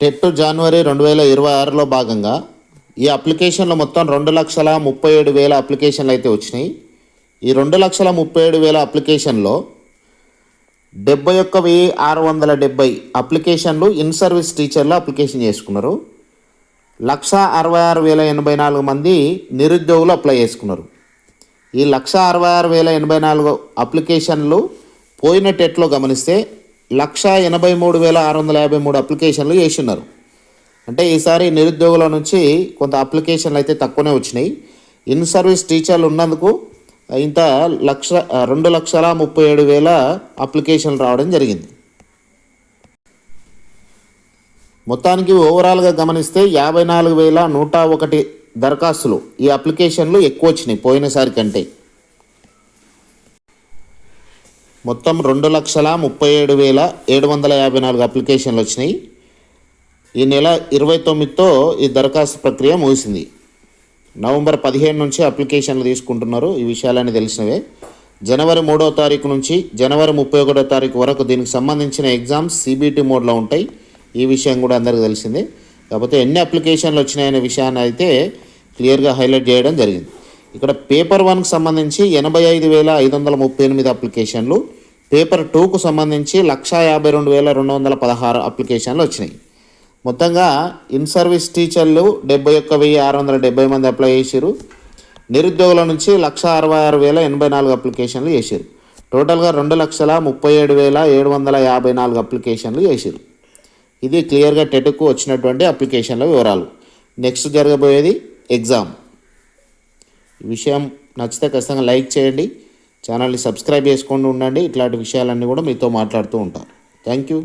TET జనవరి రెండు వేల ఇరవై ఆరులో భాగంగా ఈ అప్లికేషన్లు మొత్తం రెండు లక్షల ముప్పై ఏడు వేల అప్లికేషన్లు అయితే వచ్చినాయి. ఈ రెండు లక్షల ముప్పై ఏడు వేల అప్లికేషన్లో డెబ్బై ఒక్క వెయ్యి ఆరు వందల డెబ్బై అప్లికేషన్లు ఇన్ సర్వీస్ టీచర్లు అప్లికేషన్ చేసుకున్నారు. లక్ష అరవై ఆరు వేల ఎనభై నాలుగు మంది నిరుద్యోగులు అప్లై చేసుకున్నారు. ఈ లక్ష అరవై ఆరు వేల ఎనభై నాలుగు అప్లికేషన్లు పోయిన టెట్లో గమనిస్తే లక్ష ఎనభై మూడు వేల ఆరు వందల యాభై మూడు అప్లికేషన్లు చేసిన్నారు అంటే ఈసారి నిరుద్యోగుల నుంచి కొంత అప్లికేషన్లు అయితే తక్కువనే వచ్చినాయి. ఇన్ సర్వీస్ టీచర్లు ఉన్నందుకు ఇంత లక్ష రెండు లక్షల ముప్పై ఏడు వేల అప్లికేషన్లు రావడం జరిగింది. మొత్తానికి ఓవరాల్గా గమనిస్తే యాభై నాలుగు వేల నూట ఒకటి దరఖాస్తులు ఈ అప్లికేషన్లు ఎక్కువ వచ్చినాయి పోయినసారి కంటే. మొత్తం రెండు లక్షల ముప్పై ఏడు వేల ఏడు వందల యాభై నాలుగు అప్లికేషన్లు వచ్చినాయి. ఈ నెల ఇరవై తొమ్మిదితో ఈ దరఖాస్తు ప్రక్రియ ముగిసింది. నవంబర్ పదిహేను నుంచి అప్లికేషన్లు తీసుకుంటున్నారు. ఈ విషయాలన్నీ తెలిసినవే. జనవరి మూడో తారీఖు నుంచి జనవరి ముప్పై ఒకటో తారీఖు వరకు దీనికి సంబంధించిన ఎగ్జామ్స్ సిబిటి మోడ్లో ఉంటాయి. ఈ విషయం కూడా అందరికీ తెలిసిందే. కాకపోతే ఎన్ని అప్లికేషన్లు వచ్చినాయనే విషయాన్ని అయితే క్లియర్గా హైలైట్ చేయడం జరిగింది. ఇక్కడ పేపర్ వన్కి సంబంధించి ఎనభై ఐదు వేల ఐదు వందల ముప్పై ఎనిమిది అప్లికేషన్లు పేపర్ టూకు సంబంధించి లక్షా యాభై రెండు వేల రెండు వందల పదహారు అప్లికేషన్లు వచ్చినాయి. మొత్తంగా ఇన్ సర్వీస్ టీచర్లు డెబ్బై ఒక్క వెయ్యి ఆరు వందల డెబ్బై మంది అప్లై చేశారు నిరుద్యోగుల నుంచి లక్ష అరవై ఆరు వేల ఎనభై నాలుగు అప్లికేషన్లు చేశారు టోటల్గా రెండు లక్షల ముప్పై ఏడు వేల ఏడు వందల యాభై నాలుగు అప్లికేషన్లు చేశారు ఇది క్లియర్గా టెట్కు వచ్చినటువంటి అప్లికేషన్ల వివరాలు. నెక్స్ట్ జరగబోయేది ఎగ్జామ్. విషయం నచ్చితే ఖచ్చితంగా లైక్ చేయండి. ఛానల్ని సబ్స్క్రైబ్ చేసుకొని ఉండండి. ఇట్లాంటి విషయాలన్నీ కూడా మీతో మాట్లాడుతూ ఉంటాను. Thank you